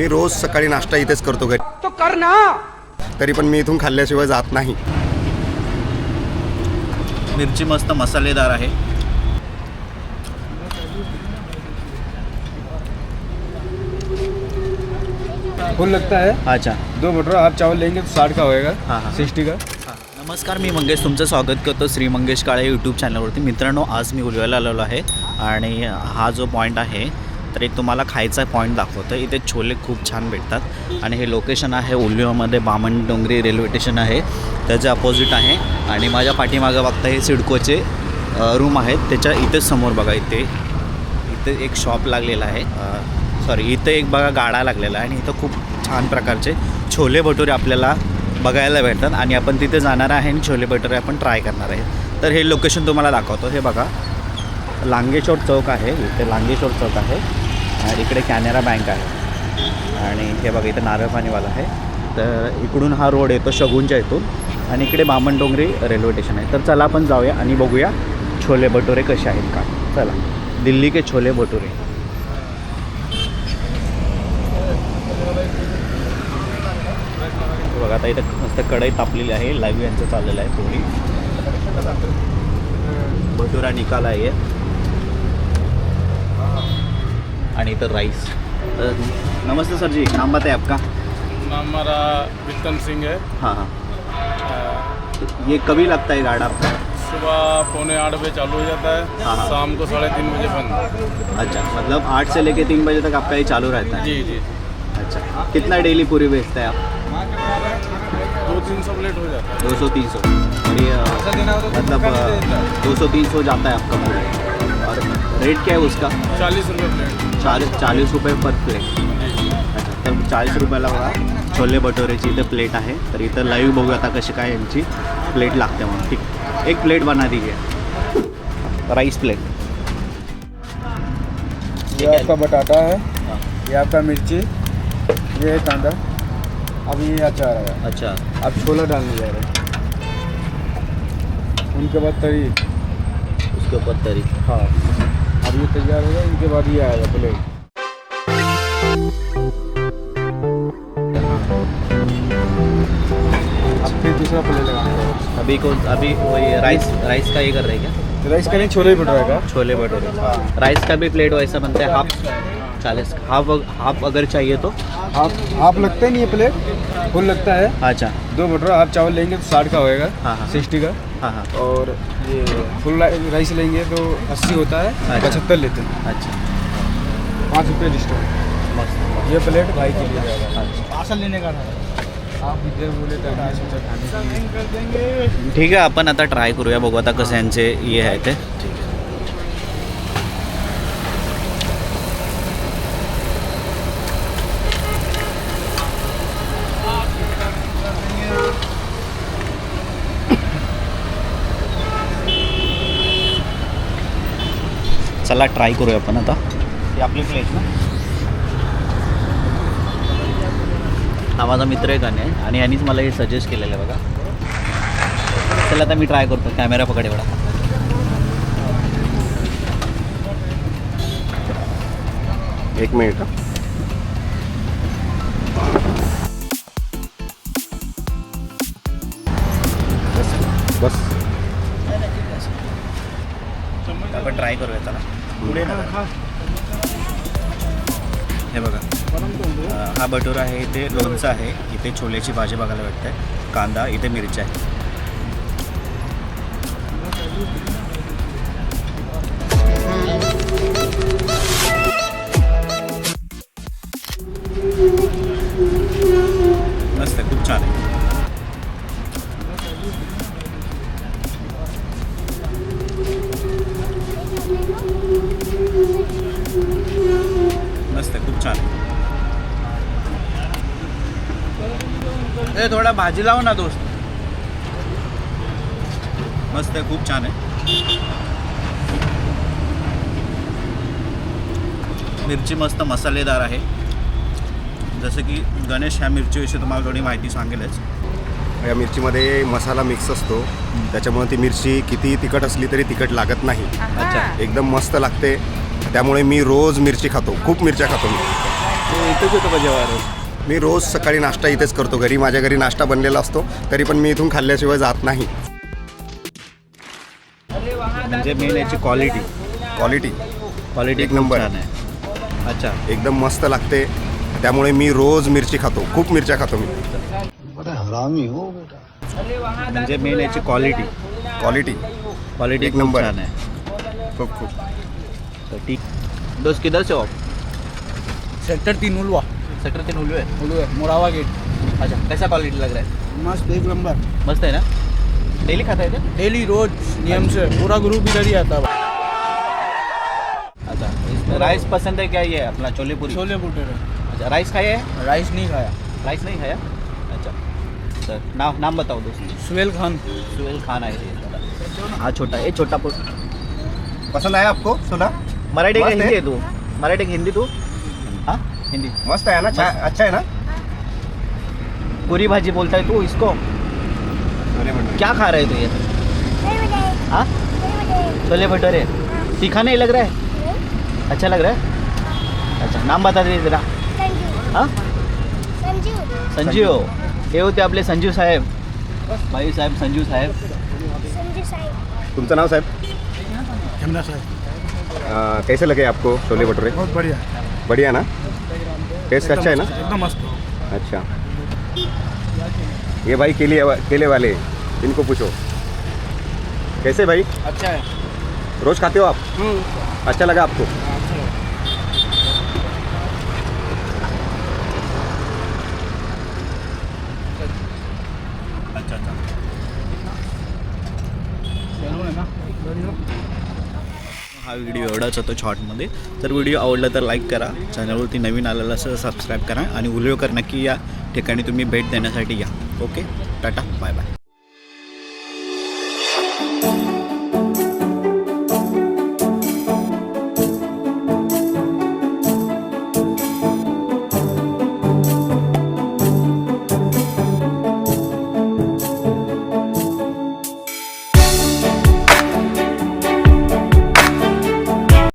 मी रोज सकाळी नाश्ता इथेच करतो घरी. तो करना तरी पण मी इथून खाल्ल्याशिवाय जात नाही. मिरची मस्त मसालेदार आहे. फुल लगता है? अच्छा. दो भटूरा आप चावल लेंगे तो साठ का होएगा हाँ, हाँ। सिक्सटी का. नमस्कार मी मंगेश. तुमचं स्वागत करतो श्री मंगेश काळे यूट्यूब चॅनलवरती मित्रांनो आज मी उलव्याला आलेलो आहे. आणि हा जो पॉईंट आहे तर एक तुम्हाला खायचा पॉईंट दाखवतो इथे छोले खूप छान भेटतात. आणि हे लोकेशन आहे उलव्यामध्ये बामण डोंगरी रेल्वे स्टेशन आहे. त्याच्या अपोजिट आहे. आणि माझ्या पाठीमागं बघता हे सिडकोचे रूम आहेत. त्याच्या इथेच समोर बघा इथे. इथे एक शॉप लागलेला आहे. सॉरी इथे एक बघा गाडा लागलेला आहे. आणि इथं खूप छान प्रकारचे छोले भटुरे आपल्याला बघायला भेटतात. आणि आपण तिथे जाणार आहे आणि छोले भटुरे आपण ट्राय करणार आहे. तर हे लोकेशन तुम्हाला दाखवतो. हे बघा लांगेश्वर चौक आहे. इथे लांगेश्वर चौक आहे. इकडे कॅनेरा बँक आहे. आणि हे बघा इथं नारळ पाणीवाला आहे. तर इकडून हा रोड येतो शगुनच्या इथून. आणि इकडे बामणडोंगरी रेल्वे स्टेशन आहे. तर चला आपण जाऊया आणि बघूया छोले भटुरे कसे आहेत का. चला दिल्ली के छोले भटुरे. बघा आता इथं मस्त कढई तापलेली आहे. लाईव्ह यांचं चाललेलं आहे. पोळी. भटुरा निकाल आहे. आणि इथं राईस नमस्ते सर जी नाम बताए आपका. नाम हमारा विक्रम सिंह है। हाँ हाँ. ये कभी लगता है गाड़ा आपका? सुबह पौने आठ बजे चालू हो जाता हाँ, हाँ। है. शाम को साढ़े तीन बजे बंद। अच्छा मतलब आठ से लेके तीन बजे तक आपका ये चालू रहता है? जी जी. अच्छा कितना डेली पूरी बेचता है आप? दो तीन सौ प्लेट हो जाता है। दो सौ तीन सौ. और ये मतलब दो सौ तीन सौ जाता है आपका पूरा। और रेट क्या है उसका? चालीस रुपये प्लेट चाळीस चाळीस रुपये पर प्लेट अच्छा तर चाळीस रुपयाला बघा छोले भटोरेची इथं प्लेट आहे. तर इथं लाईव्ह बघूया आता कशी काय यांची प्लेट लागते म्हणून. ठीक. एक प्लेट बना दीजिए. राईस प्लेट ये आपका बटाटा है. हाँ। ये आपका मिर्ची. ये है कांदा. अब ये अचार है. अच्छा. अब छोला डालने जा रहे हैं. उनके बाद तरी. उसके ऊपर तरी. हाँ. अब ये तैयार होगा इनके बाद ये आएगा प्लेट अब फिर दूसरा प्लेट लगाना अभी कौन अभी वो ये राइस राइस का ये कर रहे हैं क्या? राइस का नहीं छोले भटूरे का। छोले भटोरे। राइस का भी प्लेट वैसा बनता है हाफ़ चालीस हाफ़ हाफ़ अगर चाहिए तो? हाफ़ हाफ़ लगता ही नहीं है प्लेट फुल लगता है। अच्छा। दो भटूरा आप चावल लेंगे तो साठ का होएगा हाँ, हाँ। सिक्सटी का। हाँ हाँ। और ये फुल राइस लेंगे तो अस्सी होता है अच्छा। पचहत्तर लेते हैं। अच्छा। पाँच रुपये डिस्काउंट मस्त ये प्लेट भाई के लिए। जाएगा अच्छा लेने का आप इधर बोले तो ठीक आहे आपण आता ट्राय करूया बघू आता कसं यांचे हे आहे ते चला ट्राय करूया आपण आता. ही आपली प्लेट ना? हा माझा मित्र आहे गाणे आणि यांनीच मला हे सजेस्ट केलेलं आहे बघा. चला आता मी ट्राय करतो. कॅमेरा पकड एवढा. एक मिनिट. बस. आपण ट्राय करूया चला. पुढे हे बघा. हा भटुरा आहे इथे लोणचं आहे इथे छोल्याची भाजी बघायला भेटते. कांदा इथे मिरची आहे. थोडा भाजी लाव ना दोस्त. मस्त आहे खूप छान आहे. मिरची मस्त मसालेदार आहे. जसं की गणेश ह्या मिरचीविषयी तुम्हाला थोडी माहिती सांगेलच. या मिरचीमध्ये मसाला मिक्स असतो. त्याच्यामुळे ती मिरची किती तिखट असली तरी तिखट लागत नाही. अच्छा. एकदम मस्त लागते. त्यामुळे मी रोज मिरची खातो. खूप मिरच्या खातो मी. इथंच का जेवायला? मी रोज सकाळी नाश्ता इथेच करतो. घरी माझ्या घरी नाश्ता बनलेला असतो तरी पण मी इथून खाल्ल्याशिवाय जात नाही. म्हणजे मेन याची क्वालिटी क्वालिटी क्वालिटी एक नंबर. छान आहे. अच्छा. एकदम मस्त लागते. त्यामुळे मी रोज मिरची खातो. खूप मिरच्या खातो मी. म्हणजे मेन याची क्वालिटी क्वालिटी क्वालिटी एक नंबर. छान आहे. खूप खूप. ठीक दोस्त किधर से हो आप? सेक्टर तीन उलवा. सेक्टर तीन उल्लू है उलू है मोरावा गेट अच्छा कैसा क्वालिटी लग रहा है मस्त एक नंबर मस्त है ना? डेली खाता है क्या डेली रोज नियम से. पूरा ग्रुप इधर ही आता है। अच्छा इसमें राइस पसंद है क्या ये अपना छोले पूरी छोले भटूरे अच्छा राइस खाया है? राइस नहीं खाया। राइस नहीं खाया? अच्छा सर नाम नाम बताओ दोस्त सुहेल खान। सुहेल खान आहे ते हा छोटा। हे छोटा पसंद आया आपको सुना मराठी का हिंदी है? तू। मराठी का हिंदी तू? हिंदी। मस्त आहे ना? छा- अच्छा आहे ना? पूरी भाजी बोलता है तू इसको क्या खा रहे हो ये? हाँ? छोले भटूरे। तीखा नहीं लग रहा है? अच्छा लग रहा है? अच्छा नाम बता दे जरा। हाँ? संजू। संजीव हे होते आपले संजीव साहेब। भाई साहेब संजीव साहेब। संजू साहेब। तुमचं नाव साहेब? यमुना साहब। अं, कैसे लगे आपको छोले भटूरे? बहुत बढ़िया। बढ़िया ना? टेस्ट अच्छा है ना? एकदम मस्त। अच्छा। ये भाई केले केले वाले इनको पूछो। कैसे भाई? अच्छा है। रोज खाते हो आप? अच्छा लगा आपको? हा व्हिडिओ एवढाच होतो शॉर्टमध्ये तर व्हिडिओ आवडला तर लाईक करा. चॅनलवरती नवीन आलेला असं सबस्क्राईब करा आणि उल्लेख नक्की या ठिकाणी तुम्ही भेट देण्यासाठी या. Okay tata bye bye